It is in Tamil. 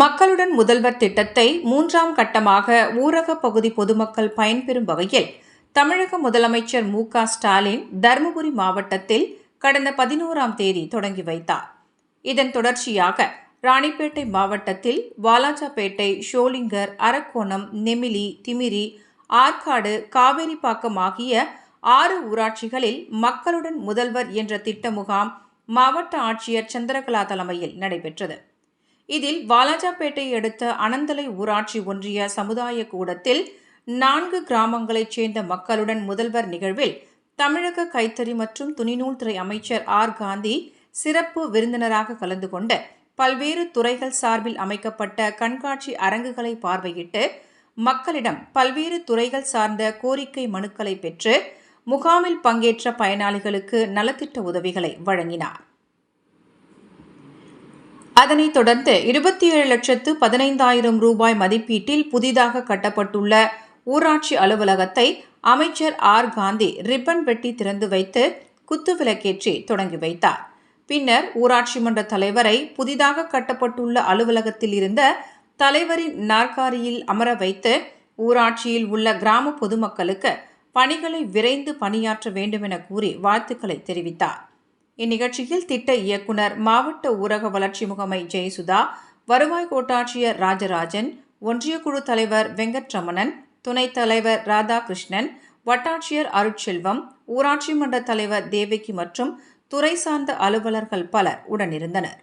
மக்களுடன் முதல்வர் திட்டத்தை மூன்றாம் கட்டமாக ஊரக பகுதி பொதுமக்கள் பயன்பெறும் வகையில் தமிழக முதலமைச்சர் மு க ஸ்டாலின் தருமபுரி மாவட்டத்தில் கடந்த பதினோராம் தேதி தொடங்கி வைத்தார். இதன் தொடர்ச்சியாக ராணிப்பேட்டை மாவட்டத்தில் வாலாஜாபேட்டை ஷோலிங்கர் அரக்கோணம் நெமிலி திமிரி ஆற்காடு காவேரிப்பாக்கம் ஆகிய ஆறு ஊராட்சிகளில் மக்களுடன் முதல்வர் என்ற திட்ட முகாம் மாவட்ட ஆட்சியர் சந்திரகலா தலைமையில் நடைபெற்றது. இதில் வாலாஜாபேட்டை அடுத்த அனந்தலை ஊராட்சி ஒன்றிய சமுதாய கூடத்தில் நான்கு கிராமங்களைச் சேர்ந்த மக்களுடன் முதல்வர் நிகழ்வில் தமிழக கைத்தறி மற்றும் துணிநூல் துறை அமைச்சர் ஆர். காந்தி சிறப்பு விருந்தினராக கலந்து கொண்டு பல்வேறு துறைகள் சார்பில் அமைக்கப்பட்ட கண்காட்சி அரங்குகளை பார்வையிட்டு மக்களிடம் பல்வேறு துறைகள் சார்ந்த கோரிக்கை மனுக்களை பெற்று முகாமில் பங்கேற்ற பயனாளிகளுக்கு நலத்திட்ட உதவிகளை வழங்கினார். அதனைத் தொடர்ந்து இருபத்தி ஏழு லட்சத்து பதினைந்தாயிரம் ரூபாய் மதிப்பீட்டில் புதிதாக கட்டப்பட்டுள்ள ஊராட்சி அலுவலகத்தை அமைச்சர் ஆர். காந்தி ரிப்பன் வெட்டி திறந்து வைத்து குத்துவிளக்கேற்றி தொடங்கி வைத்தார். பின்னர் ஊராட்சி மன்ற தலைவரை புதிதாக கட்டப்பட்டுள்ள அலுவலகத்தில் இருந்த தலைவரின் நாற்காலியில் அமர வைத்து ஊராட்சியில் உள்ள கிராம பொதுமக்களுக்கு பணிகளை விரைந்து பணியாற்ற வேண்டுமென கூறி வாழ்த்துக்களை தெரிவித்தார். இந்நிகழ்ச்சியில் திட்ட இயக்குனர் மாவட்ட ஊரக வளர்ச்சி முகமை ஜெயசுதா வருவாய் கோட்டாட்சியர் ராஜராஜன் ஒன்றிய குழு தலைவர் வெங்கட்ரமணன் துணைத் தலைவர் ராதாகிருஷ்ணன் வட்டாட்சியர் அருட்செல்வம் ஊராட்சி மன்ற தலைவர் தேவகி மற்றும் துறை சார்ந்த அலுவலர்கள் பலர் உடனிருந்தனர்.